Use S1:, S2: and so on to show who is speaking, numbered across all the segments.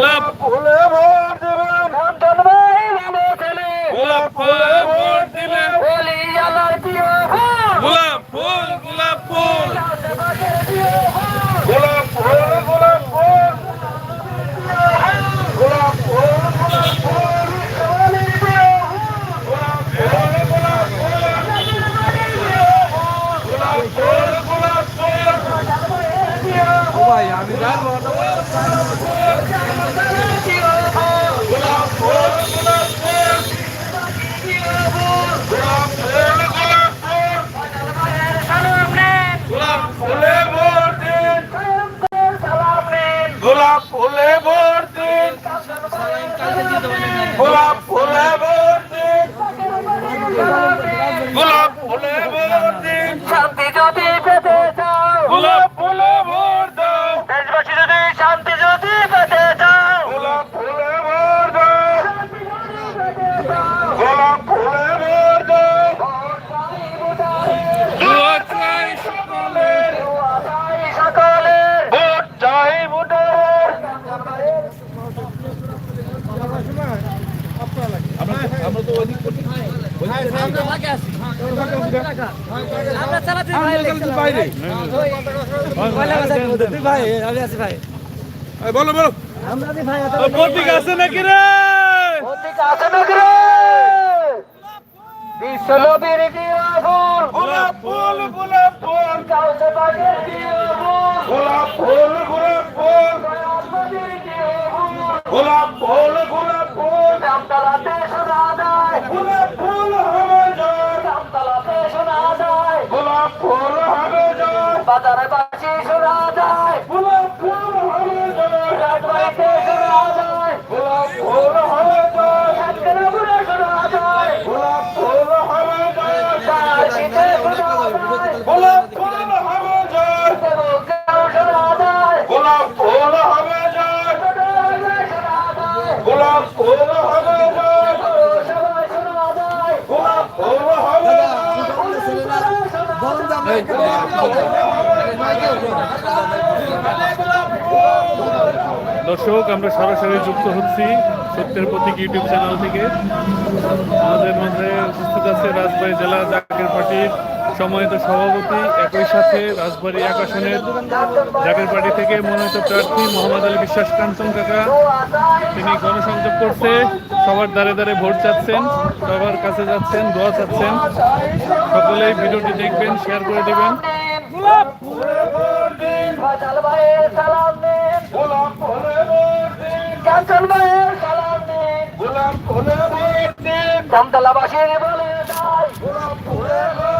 S1: গোলাপ।
S2: ফুলে ভোট দেবেন
S3: কাঞ্চন ভাই ভালো ছেলে
S1: গোলাপ ফুলে, ভোট দিলে।
S3: বলি আলার প্রিয়
S1: গোলাপ ফুল। গোলাপ ফুল
S2: গোলাপ ফুল গোলাপ ফুল গোলাপ ফুল গোলাপ ফুল গোলাপ ফুল গোলাপ ফুল
S3: সালাম নেন
S2: গোলাপ ফুলে ভোট দিন
S3: সালাম নেন
S2: গোলাপ ফুলে ভোট দিন গোলাপ ফুলে ভোট দিন গোলাপ ফুলে ভোট দিন
S3: শান্তি যদি পেতে চাও
S2: গোলাপ ফুলে ভোট দাও
S3: দেশবাসী যদি শান্তি যদি পেতে চাও
S2: গোলাপ ফুলে ভোট দাও গোলাপ ফুলে ভোট দাও
S1: দোয়া চাই সকলের
S3: সকলের
S2: ভোট চাই ভোটারের
S1: বলো বলো প্রতীক আছে নাকি রে
S2: গোলাপ ফুল গোলাপ ফুল
S3: কাউকে বাগের ফুল
S2: গোলাপ ফুল
S3: বাজারে বাসি শোনা যায়।
S2: গোলাপ ফুল হবে জয়
S3: রাজবাড়িতে শোনা যায়।
S2: গোলাপ ফুল হবে জয়
S3: সাতকানাপুরে শোনা যায়।
S2: গোলাপ ফুল হবে জয়
S3: বারাণসীতে শোনা যায়।
S2: গোলাপ ফুল হবে জয়
S3: শোনা যায়।
S2: গোলাপ ফুল হবে জয় গোলাপ ফুল হবে জয়
S3: পৌরসভায় শোনা যায়
S2: গোলাপ ফুল হবে জয়
S1: দর্শক, আমরা সরাসরি যুক্ত হচ্ছি সত্যের প্রতীক ইউটিউব চ্যানেল থেকে। আমাদের মধ্যে উপস্থিত আছে রাজবাড়ি জেলা জাকের পার্টির সম্মানিত সভাপতি একই সাথে রাজবাড়ী এক আসনের জাকের পার্টি থেকে মনোনীত প্রার্থী মোহাম্মদ আলী বিশ্বাস কাঞ্চন কাকা। তিনি গণসংযোগ করছে সবার দ্বারে দ্বারে ভোট চাচ্ছেন সবার কাছে যাচ্ছেন দোয়া চাচ্ছেন। সকলেই ভিডিওটি দেখবেন শেয়ার করে দেবেন।
S3: বলে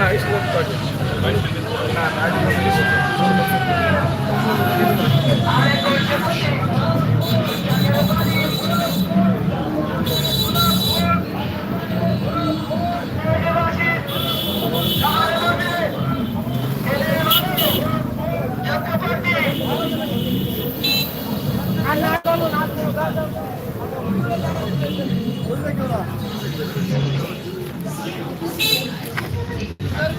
S2: না স্কুল
S1: কলেজ না Thank you.